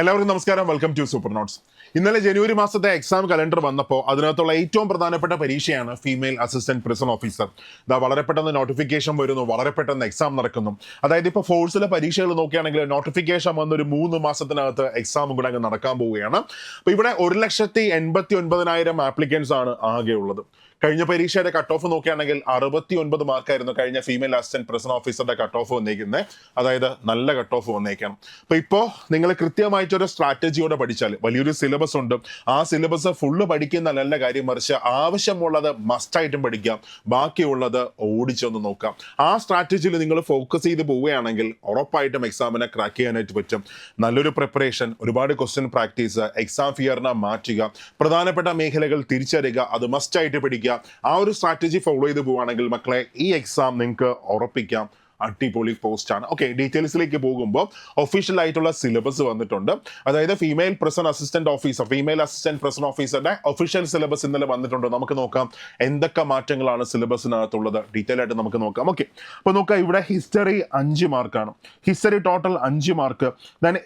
എല്ലാവർക്കും നമസ്കാരം. Welcome to super notes ഇന്നലെ ജനുവരി മാസത്തെ എക്സാം കലണ്ടർ വന്നപ്പോൾ അതിനകത്തുള്ള ഏറ്റവും പ്രധാനപ്പെട്ട പരീക്ഷയാണ് ഫീമെയിൽ അസിസ്റ്റന്റ് പ്രിസൺ ഓഫീസർ ഇതാ വളരെ പെട്ടെന്ന് നോട്ടിഫിക്കേഷൻ വരുന്നു വളരെ പെട്ടെന്ന് എക്സാം നടക്കുന്നു. അതായത് ഇപ്പോൾ ഫോഴ്സിലെ പരീക്ഷകൾ നോക്കുകയാണെങ്കിൽ നോട്ടിഫിക്കേഷൻ വന്നൊരു മൂന്ന് മാസത്തിനകത്ത് എക്സാം കൂടെ അങ്ങ് നടക്കാൻ പോവുകയാണ്. അപ്പോൾ ഇവിടെ ഒരു ലക്ഷത്തി എൺപത്തി ഒൻപതിനായിരം ആപ്ലിക്കൻസ് ആണ് ആകെ ഉള്ളത് കഴിഞ്ഞ പരീക്ഷയുടെ കട്ട് ഓഫ് നോക്കുകയാണെങ്കിൽ അറുപത്തി ഒൻപത് മാർക്കായിരുന്നു കഴിഞ്ഞ ഫീമെയിൽ അസിസ്റ്റന്റ് പ്രസിഡന്റ് ഓഫീസറുടെ കട്ട് ഓഫ് വന്നേക്കുന്നത് അതായത് നല്ല കട്ട് ഓഫ് വന്നേക്കണം. അപ്പൊ ഇപ്പോ നിങ്ങൾ കൃത്യമായിട്ടൊരു സ്ട്രാറ്റജിയോടെ പഠിച്ചാൽ വലിയൊരു സിലബസ് ഉണ്ട്. ആ സിലബസ് ഫുള്ള് പഠിക്കുന്ന നല്ല കാര്യം മറിച്ച് ആവശ്യമുള്ളത് മസ്റ്റായിട്ടും പഠിക്കാം. ബാക്കിയുള്ളത് ഓടിച്ചൊന്ന് നോക്കാം. ആ സ്ട്രാറ്റജിയിൽ നിങ്ങൾ ഫോക്കസ് ചെയ്ത് പോവുകയാണെങ്കിൽ ഉറപ്പായിട്ടും എക്സാമിനെ ക്രാക്ക് ചെയ്യാനായിട്ട് പറ്റും. നല്ലൊരു പ്രിപ്പറേഷൻ ഒരുപാട് ക്വസ്റ്റ്യൻ പ്രാക്ടീസ് എക്സാം ഫിയറിനെ മാറ്റുക. പ്രധാനപ്പെട്ട മേഖലകൾ തിരിച്ചറിയുക. അത് മസ്റ്റായിട്ട് പഠിക്കുക. ആ ഒരു സ്ട്രാറ്റജി ഫോളോ ചെയ്ത് പോവുകയാണെങ്കിൽ മക്കളെ ഈ എക്സാം നിങ്ങൾക്ക് ഉറപ്പിക്കാം. അടിപൊളി ആണ്. ഓക്കെ ഡീറ്റെയിൽസിലേക്ക് പോകുമ്പോൾ ഒഫീഷ്യൽ ആയിട്ടുള്ള സിലബസ് വന്നിട്ടുണ്ട്. അതായത് female present assistant officer female assistant present ഓഫീസറുടെ ഒഫീഷ്യൽ സിലബസ് ഇന്നലെ വന്നിട്ടുണ്ട്. നമുക്ക് നോക്കാം എന്തൊക്കെ മാറ്റങ്ങളാണ് സിലബസിനകത്തുള്ളത് ഡീറ്റെയിൽ ആയിട്ട് നമുക്ക് നോക്കാം. ഓക്കെ അപ്പോൾ നോക്കാം ഇവിടെ ഹിസ്റ്ററി അഞ്ച് മാർക്കാണ് ഹിസ്റ്ററി ടോട്ടൽ അഞ്ച് മാർക്ക് ദെൻ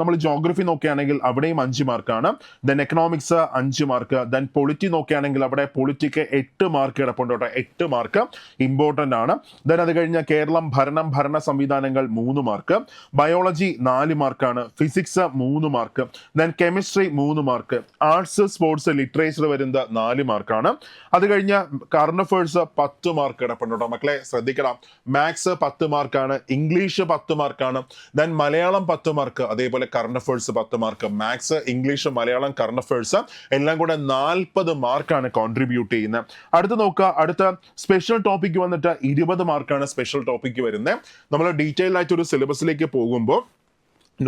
നമ്മൾ ജോഗ്രഫി നോക്കുകയാണെങ്കിൽ അവിടെയും അഞ്ച് മാർക്കാണ് ദെൻ എക്കണോമിക്സ് അഞ്ച് മാർക്ക് ദെൻ പൊളിറ്റി നോക്കുകയാണെങ്കിൽ അവിടെ പൊളിറ്റിക്ക് എട്ട് മാർക്ക് കിടപ്പുണ്ട് കേട്ടോ. എട്ട് മാർക്ക് ഇമ്പോർട്ടന്റ് ആണ്. ദെൻ അത് കഴിഞ്ഞാൽ കേരളം ഭരണം ഭരണ സംവിധാനങ്ങൾ മൂന്ന് മാർക്ക് ബയോളജി നാല് മാർക്കാണ് ഫിസിക്സ് മൂന്ന് മാർക്ക് ദെൻ കെമിസ്ട്രി മൂന്ന് മാർക്ക് ആർട്സ് സ്പോർട്സ് ലിറ്ററേച്ചർ വരുന്നത് നാല് മാർക്കാണ് അത് കഴിഞ്ഞ് കറണ്ട് അഫേഴ്സ് പത്ത് മാർക്ക് കിടപ്പുണ്ട് മക്കളെ. ശ്രദ്ധിക്കണം. മാത്സ് പത്ത് മാർക്കാണ് ഇംഗ്ലീഷ് പത്ത് മാർക്കാണ് ദെൻ മലയാളം പത്ത് മാർക്ക് അതേപോലെ കറണ്ട് അഫേഴ്സ് പത്ത് mark maths English Malayalam current affairs എല്ലാം കൂടെ നാൽപ്പത് മാർക്കാണ് കോൺട്രിബ്യൂട്ട് ചെയ്യുന്നത്. അടുത്ത് നോക്കുക. അടുത്ത സ്പെഷ്യൽ ടോപ്പിക് വന്നിട്ട് ഇരുപത് മാർക്കാണ് സ്പെഷ്യൽ ടോപ്പിക്ക് വരുന്നത് നമ്മൾ ഡീറ്റെയിൽ ആയിട്ട് ഒരു സിലബസിലേക്ക് പോകുമ്പോൾ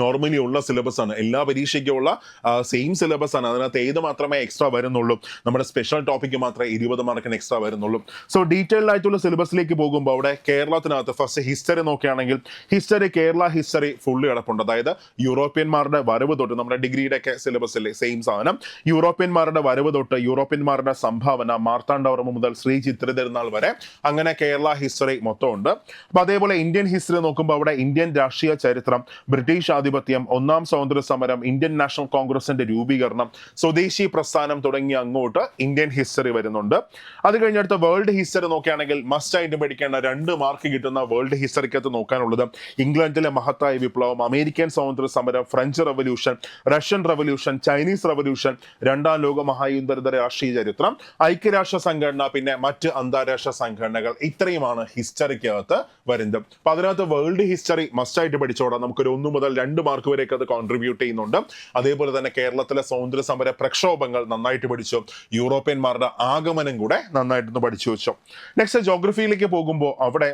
നോർമലി ഉള്ള സിലബസ് ആണ്. എല്ലാ പരീക്ഷയ്ക്കുമുള്ള സെയിം സിലബസ് ആണ്. അതിനകത്ത് ഏത് മാത്രമേ എക്സ്ട്രാ വരുന്നുള്ളൂ. നമ്മുടെ സ്പെഷ്യൽ ടോപ്പിക്ക് മാത്രമേ ഇരുപത് മാർക്കിന് എക്സ്ട്രാ വരുന്നുള്ളൂ. സോ ഡീറ്റെയിൽഡ് ആയിട്ടുള്ള സിലബസിലേക്ക് പോകുമ്പോൾ അവിടെ കേരളത്തിനകത്ത് ഫസ്റ്റ് ഹിസ്റ്ററി നോക്കുകയാണെങ്കിൽ ഹിസ്റ്ററി കേരള ഹിസ്റ്ററി ഫുള്ള് കിടപ്പുണ്ട്. അതായത് യൂറോപ്യന്മാരുടെ വരവ് തൊട്ട് നമ്മുടെ ഡിഗ്രിയുടെ ഒക്കെ സിലബസിലെ സെയിം സാധനം. യൂറോപ്യന്മാരുടെ വരവ് തൊട്ട് യൂറോപ്യന്മാരുടെ സംഭാവന മാർത്താണ്ഡവർമ്മ മുതൽ ശ്രീ ചിത്ര തിരുനാൾ വരെ അങ്ങനെ കേരള ഹിസ്റ്ററി മൊത്തമുണ്ട്. അപ്പോൾ അപ്പൊ അതേപോലെ ഇന്ത്യൻ ഹിസ്റ്ററി നോക്കുമ്പോൾ അവിടെ ഇന്ത്യൻ രാഷ്ട്രീയ ചരിത്രം ബ്രിട്ടീഷ് ആധിപത്യം ഒന്നാം സ്വാതന്ത്ര്യ സമരം ഇന്ത്യൻ നാഷണൽ കോൺഗ്രസിന്റെ രൂപീകരണം സ്വദേശി പ്രസ്ഥാനം തുടങ്ങി അങ്ങോട്ട് ഇന്ത്യൻ ഹിസ്റ്ററി വരുന്നുണ്ട്. അത് കഴിഞ്ഞടുത്ത വേൾഡ് ഹിസ്റ്ററി നോക്കുകയാണെങ്കിൽ മസ്റ്റ് ആയിട്ട് പഠിക്കേണ്ട രണ്ട് മാർക്ക് കിട്ടുന്ന വേൾഡ് ഹിസ്റ്ററിക്കകത്ത് നോക്കാനുള്ളത് ഇംഗ്ലണ്ടിലെ മഹത്തായ വിപ്ലവം അമേരിക്കൻ സ്വാതന്ത്ര്യ സമരം French revolution Russian revolution Chinese revolution രണ്ടാം ലോക മഹായുദ്ധ രാഷ്ട്രീയ ചരിത്രം ഐക്യരാഷ്ട്ര സംഘടന പിന്നെ മറ്റ് അന്താരാഷ്ട്ര സംഘടനകൾ. ഇത്രയുമാണ് ഹിസ്റ്ററിക്കകത്ത് വരുന്നത്. അപ്പൊ അതിനകത്ത് വേൾഡ് ഹിസ്റ്ററി മസ്റ്റായിട്ട് പഠിച്ചോടാം. നമുക്കൊരു ഒന്ന് മുതൽ രണ്ട് മാർക്ക് വരെയൊക്കെ അത് കോൺട്രിബ്യൂട്ട് ചെയ്യുന്നുണ്ട്. അതേപോലെ തന്നെ കേരളത്തിലെ സ്വാതന്ത്ര്യ സമര പ്രക്ഷോഭങ്ങൾ നന്നായിട്ട് പഠിച്ചു. യൂറോപ്യന്മാരുടെ ആഗമനം കൂടെ നന്നായിട്ടൊന്ന് പഠിച്ചു വെച്ചു. നെക്സ്റ്റ് ജോഗ്രഫിയിലേക്ക് പോകുമ്പോൾ അവിടെ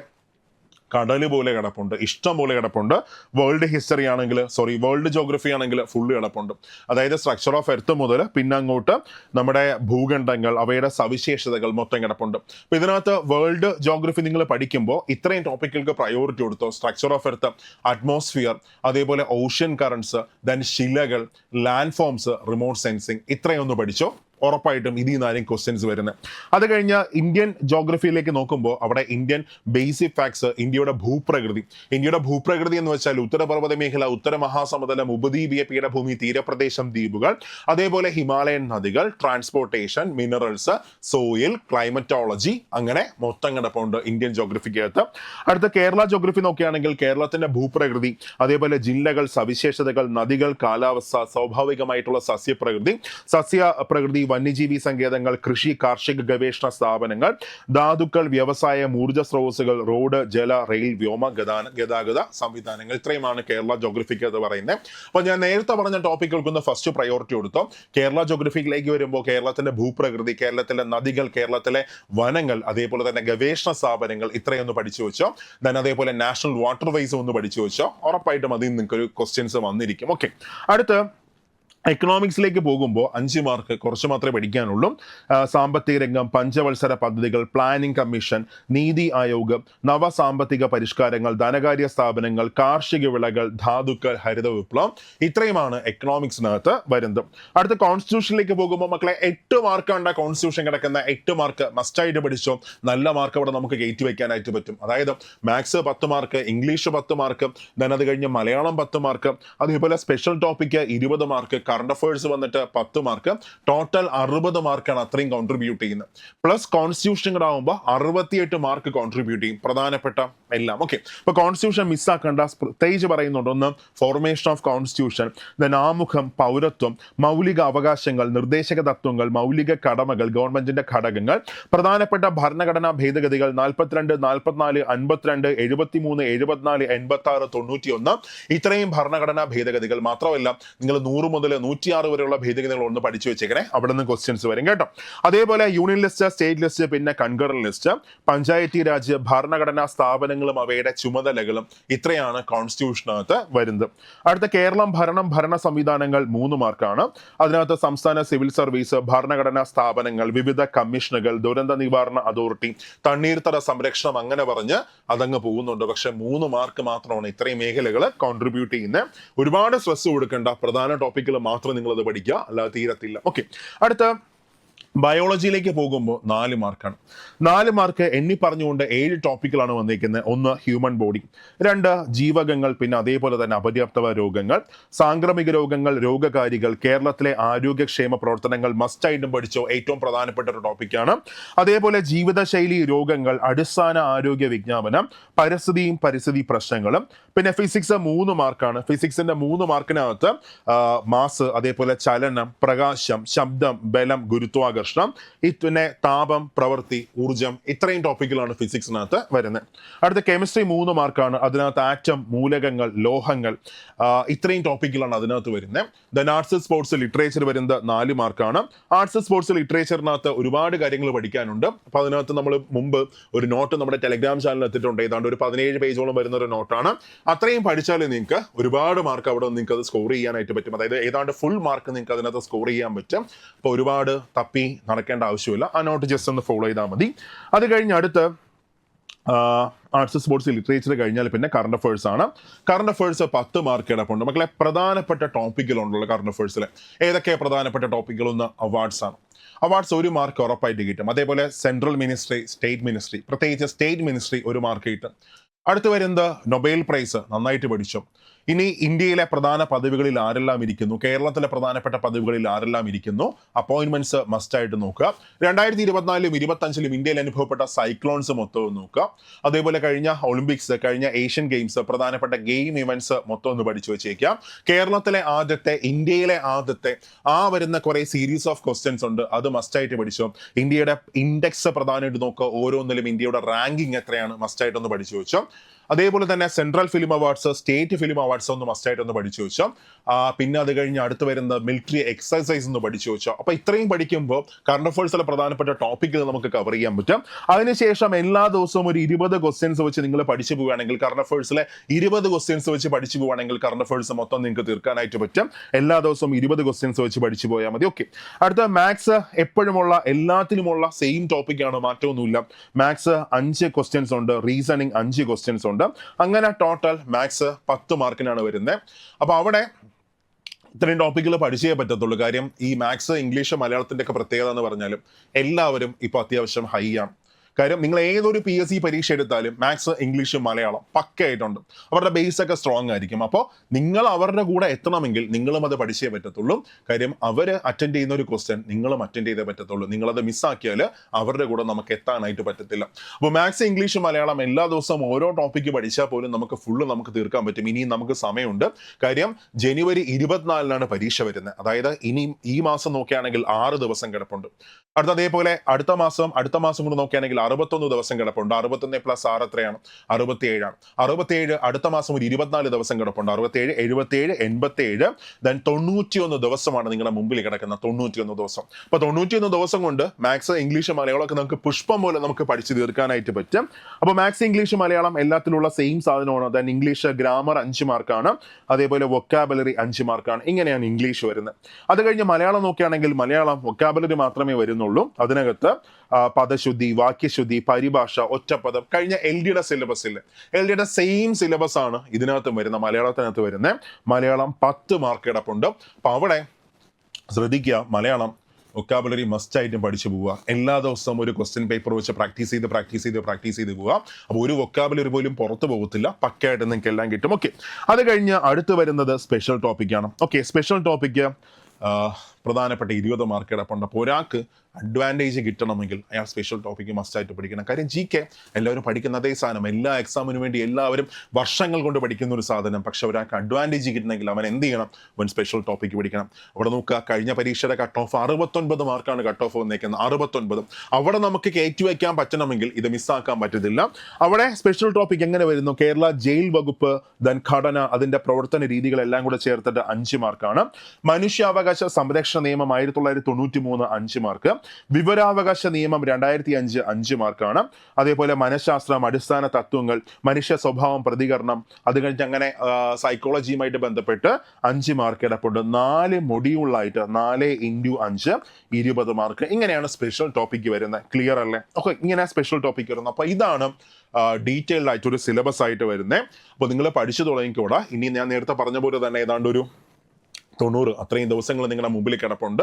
കടൽ പോലെ കിടപ്പുണ്ട് ഇഷ്ടം പോലെ കിടപ്പുണ്ട്. വേൾഡ് ഹിസ്റ്ററി ആണെങ്കിൽ സോറി വേൾഡ് ജോഗ്രഫി ആണെങ്കിൽ ഫുള്ള് കിടപ്പുണ്ട്. അതായത് സ്ട്രക്ചർ ഓഫ് എർത്ത് മുതൽ പിന്നെ അങ്ങോട്ട് നമ്മുടെ ഭൂഖണ്ഡങ്ങൾ അവയുടെ സവിശേഷതകൾ മൊത്തം കിടപ്പുണ്ട്. അപ്പൊ ഇതിനകത്ത് വേൾഡ് ജോഗ്രഫി നിങ്ങൾ പഠിക്കുമ്പോൾ ഇത്രയും ടോപ്പിക്കുകൾക്ക് പ്രയോറിറ്റി കൊടുത്തു? സ്ട്രക്ചർ ഓഫ് എർത്ത് അറ്റ്മോസ്ഫിയർ അതേപോലെ ഓഷ്യൻ കറൻസ് ദെൻ ശിലകൾ ലാൻഡ് ഫോംസ് റിമോട്ട് സെൻസിങ് ഇത്രയൊന്ന് പഠിച്ചോ? ഉറപ്പായിട്ടും ഇതിൽ നിന്നായിരിക്കും ക്വസ്റ്റ്യൻസ് വരുന്നത് അത് കഴിഞ്ഞ ഇന്ത്യൻ ജോഗ്രഫിയിലേക്ക് നോക്കുമ്പോൾ അവിടെ ഇന്ത്യൻ ബേസിക് ഫാക്ട്സ് ഇന്ത്യയുടെ ഭൂപ്രകൃതി. ഇന്ത്യയുടെ ഭൂപ്രകൃതി എന്ന് വെച്ചാൽ ഉത്തരപർവത മേഖല ഉത്തര മഹാസമതലം ഉപദ്വീപീയ പീഠഭൂമി തീരപ്രദേശം ദ്വീപുകൾ അതേപോലെ ഹിമാലയൻ നദികൾ ട്രാൻസ്പോർട്ടേഷൻ മിനറൽസ് സോയിൽ ക്ലൈമറ്റോളജി അങ്ങനെ മൊത്തം കിടപ്പുണ്ട് ഇന്ത്യൻ ജോഗ്രഫിക്കകത്ത് അടുത്ത കേരള ജോഗ്രഫി നോക്കുകയാണെങ്കിൽ കേരളത്തിന്റെ ഭൂപ്രകൃതി അതേപോലെ ജില്ലകൾ സവിശേഷതകൾ നദികൾ കാലാവസ്ഥ സ്വാഭാവികമായിട്ടുള്ള സസ്യപ്രകൃതി സസ്യ പ്രകൃതി വന്യജീവി സങ്കേതങ്ങൾ കൃഷി കാർഷിക ഗവേഷണ സ്ഥാപനങ്ങൾ ധാതുക്കൾ വ്യവസായം ഊർജ സ്രോതസ്സുകൾ റോഡ് ജല റെയിൽ വ്യോമ ഗതാഗത സംവിധാനങ്ങൾ. ഇത്രയുമാണ് കേരള ജോഗ്രഫിക്ക് എന്ന് പറയുന്നത് അപ്പോൾ ഞാൻ നേരത്തെ പറഞ്ഞ ടോപ്പിക്കുകൾക്കൊന്ന് ഫസ്റ്റ് പ്രയോറിറ്റി കൊടുത്തു. കേരള ജോഗ്രഫിയിലേക്ക് വരുമ്പോൾ കേരളത്തിന്റെ ഭൂപ്രകൃതി കേരളത്തിലെ നദികൾ കേരളത്തിലെ വനങ്ങൾ അതേപോലെ തന്നെ ഗവേഷണ സ്ഥാപനങ്ങൾ ഇത്രയൊന്ന് പഠിച്ചു വെച്ചോ. ദെൻ അതേപോലെ നാഷണൽ വാട്ടർ വേസ് ഒന്ന് പഠിച്ചു വെച്ചോ. ഉറപ്പായിട്ടും അതിൽ നിങ്ങൾക്ക് ഒരു ക്വസ്റ്റ്യൻസ് വന്നിരിക്കും. ഓക്കെ അടുത്ത് എക്കണോമിക്സിലേക്ക് പോകുമ്പോൾ അഞ്ച് മാർക്ക് കുറച്ച് മാത്രമേ പഠിക്കാനുള്ളൂ. സാമ്പത്തിക രംഗം പഞ്ചവത്സര പദ്ധതികൾ പ്ലാനിംഗ് കമ്മീഷൻ നീതി ആയോഗ് നവസാമ്പത്തിക പരിഷ്കാരങ്ങൾ ധനകാര്യ സ്ഥാപനങ്ങൾ കാർഷിക വിളകൾ ധാതുക്കൾ ഹരിത വിപ്ലവം. ഇത്രയുമാണ് എക്കണോമിക്സിനകത്ത് വരുന്നത്. അടുത്ത കോൺസ്റ്റിറ്റ്യൂഷനിലേക്ക് പോകുമ്പോൾ മക്കളെ എട്ട് മാർക്കാണ് കോൺസ്റ്റിറ്റ്യൂഷൻ കിടക്കുന്ന. എട്ട് മാർക്ക് മസ്റ്റായിട്ട് പഠിച്ചോ? നല്ല മാർക്ക് അവിടെ നമുക്ക് കയറ്റി വയ്ക്കാനായിട്ട് പറ്റും. അതായത് മാത്സ് പത്ത് മാർക്ക് ഇംഗ്ലീഷ് പത്ത് മാർക്ക് ദെൻ അത് കഴിഞ്ഞ് മലയാളം പത്ത് മാർക്ക് അതേപോലെ സ്പെഷ്യൽ ടോപ്പിക്ക് ഇരുപത് മാർക്ക് കറണ്ട് അഫയേഴ്സ് വന്നിട്ട് പത്ത് മാർക്ക് ടോട്ടൽ അറുപത് മാർക്കാണ് അത്രയും കോൺട്രിബ്യൂട്ട് ചെയ്യുന്നത്. പ്ലസ് കോൺസ്റ്റിറ്റ്യൂഷൻ കൂടെ ആകുമ്പോൾ അറുപത്തിയെട്ട് മാർക്ക് കോൺട്രിബ്യൂട്ട് ചെയ്യും. പ്രധാനപ്പെട്ട എല്ലാം. ഓക്കെ ഇപ്പൊ കോൺസ്റ്റിറ്റ്യൂഷൻ മിസ് മിസ്സാക്കേണ്ട പ്രത്യേകിച്ച് പറയുന്നുണ്ട് ഒന്ന് ഫോർമേഷൻ ഓഫ് കോൺസ്റ്റിറ്റ്യൂഷൻ ദെൻ ആമുഖം പൗരത്വം മൗലിക അവകാശങ്ങൾ നിർദ്ദേശക തത്വങ്ങൾ മൗലിക കടമകൾ ഗവൺമെന്റിന്റെ ഘടകങ്ങൾ പ്രധാനപ്പെട്ട ഭരണഘടനാ ഭേദഗതികൾ നാൽപ്പത്തിരണ്ട് നാൽപ്പത്തിനാല് അൻപത്തിരണ്ട് എഴുപത്തിമൂന്ന് എഴുപത്തിനാല് എൺപത്തി ആറ് തൊണ്ണൂറ്റി ഒന്ന് ഇത്രയും ഭരണഘടനാ ഭേദഗതികൾ മാത്രമല്ല നിങ്ങൾ നൂറ് മുതൽ നൂറ്റിയാറ് വരെയുള്ള ഭേദഗതികൾ ഒന്ന് പഠിച്ചു വെച്ചേക്കണേ. അവിടെ നിന്ന് ക്വസ്റ്റ്യൻസ് വരും കേട്ടോ. അതേപോലെ യൂണിയൻ ലിസ്റ്റ് സ്റ്റേറ്റ് ലിസ്റ്റ് പിന്നെ കൺകറൻ ലിസ്റ്റ് പഞ്ചായത്തി രാജ് ഭരണഘടനാ സ്ഥാപനങ്ങളും അവയുടെ ചുമതലകളും ഇത്രയാണ് കോൺസ്റ്റിറ്റ്യൂഷനകത്ത് വരുന്നത്. അടുത്ത കേരളം ഭരണം ഭരണ സംവിധാനങ്ങൾ മൂന്ന് മാർക്കാണ്. അതിനകത്ത് സംസ്ഥാന സിവിൽ സർവീസ് ഭരണഘടനാ സ്ഥാപനങ്ങൾ വിവിധ കമ്മീഷനുകൾ ദുരന്ത നിവാരണ അതോറിറ്റി തണ്ണീർത്തട സംരക്ഷണം അങ്ങനെ പറഞ്ഞ് അതങ്ങ് പോകുന്നുണ്ട്. പക്ഷെ മൂന്ന് മാർക്ക് മാത്രമാണ് ഇത്രയും മേഖലകൾ കോൺട്രിബ്യൂട്ട് ചെയ്യുന്നത് ഒരുപാട് സ്ട്രെസ് കൊടുക്കേണ്ട. പ്രധാന ടോപ്പിക്കുകൾ മാത്രം നിങ്ങളത് പഠിക്കുക. അല്ലാതെ തീരത്തില്ല. ഓക്കെ അടുത്ത ബയോളജിയിലേക്ക് പോകുമ്പോൾ നാല് മാർക്കാണ്. നാല് മാർക്ക് എണ്ണി പറഞ്ഞുകൊണ്ട് ഏഴ് ടോപ്പിക്കുകളാണ് വന്നിരിക്കുന്നത് ഒന്ന് ഹ്യൂമൻ ബോഡി രണ്ട് ജീവകങ്ങൾ പിന്നെ അതേപോലെ തന്നെ അപര്യാപ്തവ രോഗങ്ങൾ സാംക്രമിക രോഗങ്ങൾ രോഗകാരികൾ കേരളത്തിലെ ആരോഗ്യക്ഷേമ പ്രവർത്തനങ്ങൾ മസ്റ്റായിട്ടും പഠിച്ചോ ഏറ്റവും പ്രധാനപ്പെട്ട ഒരു ടോപ്പിക്കാണ് അതേപോലെ ജീവിതശൈലി രോഗങ്ങൾ അടിസ്ഥാന ആരോഗ്യ വിജ്ഞാപനം പരിസ്ഥിതിയും പരിസ്ഥിതി പ്രശ്നങ്ങളും. പിന്നെ ഫിസിക്സ് മൂന്ന് മാർക്കാണ്. ഫിസിക്സിന്റെ മൂന്ന് മാർക്കിനകത്ത് മാസ് അതേപോലെ ചലനം പ്രകാശം ശബ്ദം ബലം ഗുരുത്വാകർഷണം ഈ പിന്നെ താപം പ്രവൃത്തി ഊർജം ഇത്രയും ടോപ്പിക്കുകളാണ് ഫിസിക്സിനകത്ത് വരുന്നത്. അടുത്ത കെമിസ്ട്രി മൂന്ന് മാർക്കാണ് അതിനകത്ത് ആറ്റം മൂലകങ്ങൾ ലോഹങ്ങൾ ഇത്രയും ടോപ്പിക്കുകളാണ് അതിനകത്ത് വരുന്നത്. ദെൻ ആർട്സ് സ്പോർട്സ് ലിറ്ററേച്ചർ വരുന്നത് നാല് മാർക്കാണ് ആർട്സ് സ്പോർട്സ് ലിറ്ററേച്ചറിനകത്ത് ഒരുപാട് കാര്യങ്ങൾ പഠിക്കാനുണ്ട്. അപ്പൊ അതിനകത്ത് നമ്മൾ മുമ്പ് ഒരു നോട്ട് നമ്മുടെ ടെലിഗ്രാം ചാനലിൽ എത്തിയിട്ടുണ്ട്. ഏതാണ്ട് ഒരു പതിനേഴ് പേജോളം വരുന്ന ഒരു നോട്ടാണ് അത്രയും പഠിച്ചാൽ നിങ്ങൾക്ക് ഒരുപാട് മാർക്ക് അവിടെ നിങ്ങൾക്ക് അത് സ്കോർ ചെയ്യാനായിട്ട് പറ്റും. അതായത് ഏതാണ്ട് ഫുൾ മാർക്ക് നിങ്ങൾക്ക് അതിനകത്ത് സ്കോർ ചെയ്യാൻ പറ്റും. അപ്പോൾ ഒരുപാട് തപ്പി നടക്കേണ്ട ആവശ്യമില്ല. ആ നോട്ട് ജസ്റ്റ് ഒന്ന് ഫോളോ ചെയ്താൽ മതി. അത് കഴിഞ്ഞ് അടുത്ത് ആർട്സ് സ്പോർട്സ് ലിറ്ററേച്ചർ കഴിഞ്ഞാൽ പിന്നെ കറണ്ട് അഫേഴ്സ് ആണ്. കറണ്ട് അഫേഴ്സ് പത്ത് മാർക്ക് കിടപ്പുണ്ട് മക്കളെ പ്രധാനപ്പെട്ട ടോപ്പിക്കുകളുണ്ടല്ലോ കറണ്ട് അഫേഴ്സിൽ ഏതൊക്കെ പ്രധാനപ്പെട്ട ടോപ്പിക്കുകളൊന്ന് അവാർഡ്സ് ആണ്? അവാർഡ്സ് ഒരു മാർക്ക് ഉറപ്പായിട്ട് കിട്ടും. അതേപോലെ സെൻട്രൽ മിനിസ്ട്രി സ്റ്റേറ്റ് മിനിസ്ട്രി പ്രത്യേകിച്ച് സ്റ്റേറ്റ് മിനിസ്ട്രി ഒരു മാർക്ക് കിട്ടും. അടുത്ത് വരുന്നത് നൊബേൽ പ്രൈസ് നന്നായിട്ട് പഠിച്ചു. ഇനി ഇന്ത്യയിലെ പ്രധാന പദവികളിൽ ആരെല്ലാം ഇരിക്കുന്നു? കേരളത്തിലെ പ്രധാനപ്പെട്ട പദവികളിൽ ആരെല്ലാം ഇരിക്കുന്നു? അപ്പോയിന്റ്മെന്റ്സ് മസ്റ്റ് ആയിട്ട് നോക്കുക. രണ്ടായിരത്തി ഇരുപത്തിനാലിലും ഇരുപത്തഞ്ചിലും ഇന്ത്യയിൽ അനുഭവപ്പെട്ട സൈക്ലോൺസ് മൊത്തം നോക്കുക. അതേപോലെ കഴിഞ്ഞ ഒളിമ്പിക്സ് കഴിഞ്ഞ ഏഷ്യൻ ഗെയിംസ് പ്രധാനപ്പെട്ട ഗെയിം ഇവന്റ്സ് മൊത്തം ഒന്ന് പഠിച്ചു വെച്ചേക്കാം കേരളത്തിലെ ആദ്യത്തെ ഇന്ത്യയിലെ ആദ്യത്തെ ആ വരുന്ന കുറെ സീരീസ് ഓഫ് ക്വസ്റ്റ്യൻസ് ഉണ്ട്. അത് മസ്റ്റായിട്ട് പഠിച്ചു? ഇന്ത്യയുടെ ഇൻഡെക്സ് പ്രധാനമായിട്ട് നോക്കുക. ഓരോന്നിലും ഇന്ത്യയുടെ റാങ്കിങ് എത്രയാണ്? മസ്റ്റായിട്ടൊന്ന് പഠിച്ചു വെച്ചോ? അതേപോലെ തന്നെ central film awards state film awards ഒന്ന് മസ്റ്റായിട്ട് ഒന്ന് പഠിച്ചു വെച്ചോ. പിന്നെ അത് കഴിഞ്ഞ് അടുത്ത് വരുന്ന മിലിറ്ററി എക്സസൈസ് ഒന്ന് പഠിച്ചു വെച്ചോ. അപ്പൊ ഇത്രയും പഠിക്കുമ്പോൾ കറണ്ട് അഫയേഴ്സിലെ പ്രധാനപ്പെട്ട ടോപ്പിക്കുകൾ നമുക്ക് കവർ ചെയ്യാൻ പറ്റും. അതിനുശേഷം എല്ലാ ദിവസവും ഒരു ഇരുപത് ക്വസ്റ്റ്യൻസ് വെച്ച് നിങ്ങൾ പഠിച്ചു പോവുകയാണെങ്കിൽ കറണ്ട് അഫയേഴ്സിലെ ഇരുപത് ക്വസ്റ്റ്യൻസ് വെച്ച് പഠിച്ചു പോവുകയാണെങ്കിൽ കറണ്ട് അഫയേഴ്സ് മൊത്തം നിങ്ങൾക്ക് തീർക്കാനായിട്ട് പറ്റും. എല്ലാ ദിവസവും ഇരുപത് ക്വസ്റ്റ്യൻസ് വെച്ച് പഠിച്ചു പോയാൽ മതി. ഓക്കെ അടുത്ത മാത്സ് എപ്പോഴുമുള്ള എല്ലാത്തിനുമുള്ള സെയിം ടോപ്പിക്കാണ് മാറ്റമൊന്നുമില്ല. മാത്സ് അഞ്ച് ക്വസ്റ്റ്യൻസ് ഉണ്ട് റീസണിങ് അഞ്ച് ക്വസ്റ്റ്യൻസ് ഉണ്ട്. അങ്ങനെ ടോട്ടൽ മാത്സ് പത്ത് മാർക്കിനാണ് വരുന്നത് അപ്പോൾ അവിടെ ഇത്രയും ടോപ്പിക്കുകൾ പഠിച്ചേ പറ്റത്തുള്ളൂ. കാര്യം ഈ മാത്സ് ഇംഗ്ലീഷ് മലയാളത്തിന്റെ ഒക്കെ പ്രത്യേകത എന്ന് പറഞ്ഞാലും എല്ലാവരും ഇപ്പോൾ അത്യാവശ്യം ഹൈ ആണ്. കാര്യം നിങ്ങൾ ഏതൊരു പി എസ് സി പരീക്ഷ എടുത്താലും മാത്സ് ഇംഗ്ലീഷ് മലയാളം പക്കയായിട്ടുണ്ട് അവരുടെ ബേസ് ഒക്കെ സ്ട്രോങ് ആയിരിക്കും. അപ്പോൾ നിങ്ങൾ അവരുടെ കൂടെ എത്തണമെങ്കിൽ നിങ്ങളും അത് പഠിച്ചേ പറ്റത്തുള്ളൂ. കാര്യം അവർ അറ്റൻഡ് ചെയ്യുന്ന ഒരു ക്വസ്റ്റ്യൻ നിങ്ങളും അറ്റൻഡ് ചെയ്തേ പറ്റത്തുള്ളൂ. നിങ്ങളത് മിസ്സാക്കിയാൽ അവരുടെ കൂടെ നമുക്ക് എത്താനായിട്ട് പറ്റത്തില്ല. അപ്പോൾ മാത്സ് ഇംഗ്ലീഷ് മലയാളം എല്ലാ ദിവസവും ഓരോ ടോപ്പിക്ക് പഠിച്ചാൽ പോലും നമുക്ക് ഫുള്ള് നമുക്ക് തീർക്കാൻ പറ്റും. ഇനിയും നമുക്ക് സമയമുണ്ട്. കാര്യം ജനുവരി ഇരുപത്തിനാലിനാണ് പരീക്ഷ വരുന്നത്. അതായത് ഇനി ഈ മാസം നോക്കുകയാണെങ്കിൽ ആറ് ദിവസം കിടപ്പുണ്ട്. അടുത്ത അതേപോലെ അടുത്ത മാസം അടുത്ത മാസം കൂടെ നോക്കുകയാണെങ്കിൽ അറുപത്തൊന്ന് ദിവസം കിടപ്പുണ്ട്. അറുപത്തൊന്ന് പ്ലസ് ആറ് എത്രയാണ്? അറുപത്തിയേഴാണ്. അറുപത്തിയേഴ് അടുത്ത മാസം ഒരു ഇരുപത്തിനാല് ദിവസം കിടപ്പുണ്ട്. അറുപത്തിയേഴ് എഴുപത്തിയേഴ് എൺപത്തിയേഴ് ദെൻ തൊണ്ണൂറ്റിയൊന്ന് ദിവസമാണ് നിങ്ങളുടെ മുമ്പിൽ കിടക്കുന്ന തൊണ്ണൂറ്റിയൊന്ന് ദിവസം. അപ്പോൾ തൊണ്ണൂറ്റിയൊന്ന് ദിവസം കൊണ്ട് മാത്സ് ഇംഗ്ലീഷ് മലയാളമൊക്കെ നമുക്ക് പുഷ്പം പോലെ നമുക്ക് പഠിച്ചു തീർക്കാനായിട്ട് പറ്റും. അപ്പോൾ മാത്സ് ഇംഗ്ലീഷ് മലയാളം എല്ലാത്തിലുള്ള സെയിം സാധനമാണ്. ദെൻ ഇംഗ്ലീഷ് ഗ്രാമർ അഞ്ച് മാർക്കാണ്. അതേപോലെ വൊക്കാബുലറി അഞ്ച് മാർക്കാണ്. ഇങ്ങനെയാണ് ഇംഗ്ലീഷ് വരുന്നത്. അത് കഴിഞ്ഞ് മലയാളം നോക്കുകയാണെങ്കിൽ മലയാളം വൊക്കാബുലറി മാത്രമേ വരുന്നുള്ളൂ. അതിനകത്ത് പദശുദ്ധി വാക്യശുദ്ധി പരിഭാഷ ഒറ്റപ്പദം കഴിഞ്ഞ എൽ ഡിയുടെ സിലബസിൽ എൽ ഡിയുടെ സെയിം സിലബസ് ആണ് ഇതിനകത്തും വരുന്ന മലയാളത്തിനകത്ത് വരുന്നത്. മലയാളം പത്ത് മാർക്ക് കിടപ്പുണ്ട്. അപ്പോൾ അവിടെ ശ്രദ്ധിക്കുക മലയാളം ഒക്കാബുലറി മസ്റ്റ് ആയിട്ടും പഠിച്ചു പോവുക. എല്ലാ ദിവസവും ഒരു ക്വസ്റ്റ്യൻ പേപ്പർ വെച്ച് പ്രാക്ടീസ് ചെയ്ത് പ്രാക്ടീസ് ചെയ്ത് പ്രാക്ടീസ് ചെയ്ത് പോവുക. അപ്പോൾ ഒരു വൊക്കാബുലറി പോലും പുറത്തു പോകത്തില്ല. പക്കയായിട്ട് നിങ്ങൾക്ക് എല്ലാം കിട്ടും. ഓക്കെ അത് കഴിഞ്ഞ് അടുത്ത് വരുന്നത് സ്പെഷ്യൽ ടോപ്പിക്കാണ് ഓക്കെ സ്പെഷ്യൽ ടോപ്പിക്ക് പ്രധാനപ്പെട്ട ഇരുപത് മാർക്ക് കിടപ്പുണ്ട് അപ്പോൾ ഒരാൾക്ക് അഡ്വാന്റേജ് കിട്ടണമെങ്കിൽ അയാൾ സ്പെഷ്യൽ ടോപ്പിക്ക് മസ്റ്റായിട്ട് പഠിക്കണം. കാര്യം ജി കെ എല്ലാവരും പഠിക്കുന്ന അതേ സാധനം. എല്ലാ എക്സാമിന് വേണ്ടി എല്ലാവരും വർഷങ്ങൾ കൊണ്ട് പഠിക്കുന്ന ഒരു സാധനം. പക്ഷെ ഒരാൾക്ക് അഡ്വാന്റേജ് കിട്ടണമെങ്കിൽ അവൻ എന്ത് ചെയ്യണം? അവൻ സ്പെഷ്യൽ ടോപ്പിക്ക് പഠിക്കണം. അവിടെ നോക്കുക കഴിഞ്ഞ പരീക്ഷയുടെ കട്ട് ഓഫ് അറുപത്തൊൻപത് മാർക്കാണ് കട്ട് ഓഫ് വന്നേക്കുന്നത്. അറുപത്തൊൻപത്. അവിടെ നമുക്ക് കയറ്റി വയ്ക്കാൻ പറ്റണമെങ്കിൽ ഇത് മിസ്സാക്കാൻ പറ്റത്തില്ല. അവിടെ സ്പെഷ്യൽ ടോപ്പിക് എങ്ങനെ വരുന്നു? കേരള ജയിൽ വകുപ്പ് ദൻ ഘടന അതിന്റെ പ്രവർത്തന രീതികളെല്ലാം കൂടെ ചേർത്തിട്ട് അഞ്ച് മാർക്കാണ് മനുഷ്യാവകാശ സംരക്ഷണ നിയമം ആയിരത്തി തൊള്ളായിരത്തി തൊണ്ണൂറ്റി മൂന്ന് അഞ്ച് മാർക്ക് വിവരാവകാശ നിയമം രണ്ടായിരത്തി അഞ്ച് അഞ്ച് മാർക്കാണ്. അതേപോലെ മനഃശാസ്ത്രം അടിസ്ഥാന തത്വങ്ങൾ മനുഷ്യ സ്വഭാവം പ്രതികരണം അത് കഴിഞ്ഞ് അങ്ങനെ സൈക്കോളജിയുമായിട്ട് ബന്ധപ്പെട്ട് അഞ്ച് മാർക്ക് കിടപ്പുണ്ട് നാല് മൊഡ്യൂളായിട്ട് നാല് ഇന്റു അഞ്ച് ഇരുപത് മാർക്ക്. ഇങ്ങനെയാണ് സ്പെഷ്യൽ ടോപ്പിക്ക് വരുന്നത്. ക്ലിയർ അല്ലേ? ഓക്കെ ഇങ്ങനെ സ്പെഷ്യൽ ടോപ്പിക്ക് വരുന്നത് അപ്പോൾ ഇതാണ് ഡീറ്റെയിൽഡ് ആയിട്ട് ഒരു സിലബസ് ആയിട്ട് വരുന്നത്. അപ്പോൾ നിങ്ങൾ പഠിച്ചു തുടങ്ങിക്കൂടാ. ഇനി ഞാൻ നേരത്തെ പറഞ്ഞ പോലെ തന്നെ ഏതാണ്ട് ഒരു തൊണ്ണൂറ്. അത്രയും ദിവസങ്ങൾ നിങ്ങളുടെ മുമ്പിൽ കിടപ്പുണ്ട്.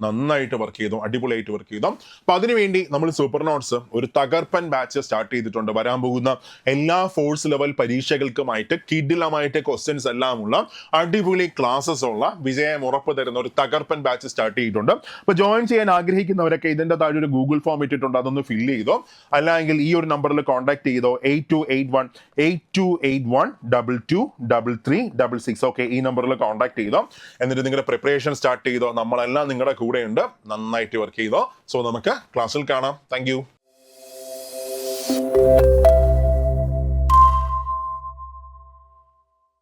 നന്നായിട്ട് വർക്ക് ചെയ്തു അടിപൊളിയായിട്ട് വർക്ക് ചെയ്തു. അപ്പൊ അതിനുവേണ്ടി നമ്മൾ സൂപ്പർ നോട്ട്സ് ഒരു തകർപ്പൻ ബാച്ച് സ്റ്റാർട്ട് ചെയ്തിട്ടുണ്ട്. വരാൻ പോകുന്ന എല്ലാ ഫോഴ്സ് ലെവൽ പരീക്ഷകൾക്കുമായിട്ട് കിഡിലമായിട്ട് ക്വസ്റ്റ്യൻസ് എല്ലാം ഉള്ള അടിപൊളി ക്ലാസ്സസ് ഉള്ള വിജയം ഉറപ്പ് തരുന്ന ഒരു തകർപ്പൻ ബാച്ച് സ്റ്റാർട്ട് ചെയ്തിട്ടുണ്ട്. അപ്പോൾ ജോയിൻ ചെയ്യാൻ ആഗ്രഹിക്കുന്നവരൊക്കെ ഇതിന്റെ താഴെ ഒരു ഗൂഗിൾ ഫോം ഇട്ടിട്ടുണ്ട്. അതൊന്ന് ഫില്ല് ചെയ്തോ. അല്ലെങ്കിൽ ഈ ഒരു നമ്പറിൽ കോൺടാക്ട് ചെയ്തോ. Eight two eight one eight two eight one double two double three double six okay ഈ നമ്പറിൽ കോൺടാക്ട് ചെയ്തോ. എന്നിട്ട് നിങ്ങളുടെ പ്രിപ്പറേഷൻ സ്റ്റാർട്ട് ചെയ്തോ. നമ്മളെല്ലാം നിങ്ങളുടെ കൂടെയുണ്ട്. നന്നായിട്ട് വർക്ക് ചെയ്തോ. സോ നമുക്ക് ക്ലാസ്സിൽ കാണാം. താങ്ക്